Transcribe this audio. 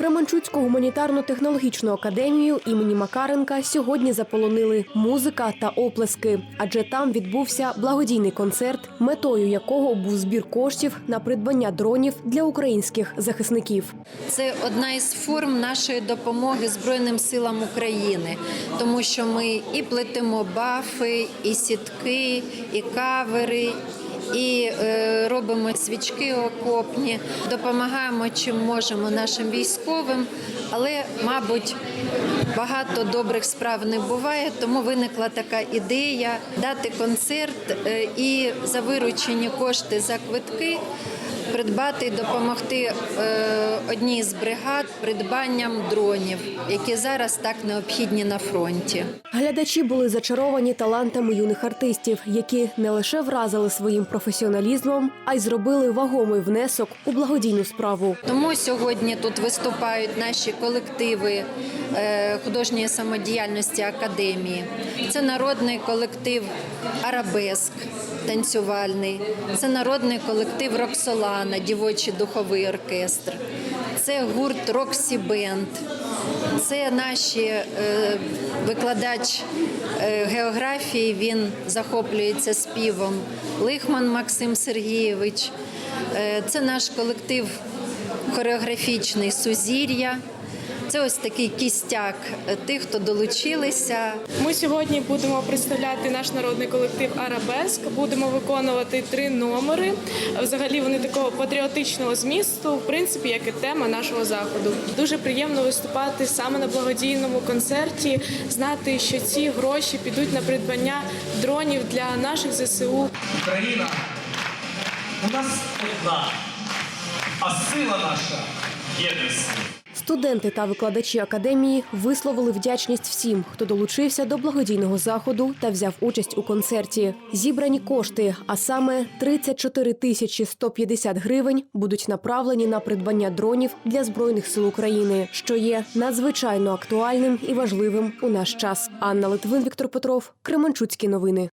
Кременчуцьку гуманітарно-технологічну академію імені Макаренка сьогодні заполонили музика та оплески, адже там відбувся благодійний концерт, метою якого був збір коштів на придбання дронів для українських захисників. Це одна із форм нашої допомоги Збройним силам України, тому що ми і плетемо бафи, і сітки, і кавери. І е, робимо свічки окопні, допомагаємо чим можемо нашим військовим, але, мабуть, багато добрих справ не буває, тому виникла така ідея дати концерт е, і за виручені кошти за квитки придбати і допомогти е, одній з бригад придбанням дронів, які зараз так необхідні на фронті. Глядачі були зачаровані талантами юних артистів, які не лише вразили своїм професіоналізмом, а й зробили вагомий внесок у благодійну справу. Тому сьогодні тут виступають наші колективи е, художньої самодіяльності академії. Це народний колектив Арабеск танцювальний, це народний колектив Роксолана, дівочий духовий оркестр. Це гурт Роксі Бенд. Це наші е, викладач е, географії. Він захоплюється співом. Лихман Максим Сергійович. Е, це наш колектив хореографічний Сузір'я. Це ось такий кістяк е, тих, хто долучилися. Ми сьогодні будемо представляти наш народний колектив Арабеск. Будемо виконувати три номери. Взагалі вони такого патріотичного змісту, в принципі, як і тема нашого заходу. Дуже приємно виступати саме на благодійному концерті, знати, що ці гроші підуть на придбання дронів для наших ЗСУ. Україна у нас одна, а сила наша в єдності. Студенти та викладачі академії висловили вдячність всім, хто долучився до благодійного заходу та взяв участь у концерті. Зібрані кошти, а саме 34 тисячі 150 гривень, будуть направлені на придбання дронів для збройних сил України, що є надзвичайно актуальним і важливим у наш час. Анна Литвин, Віктор Петров, Кременчуцькі новини.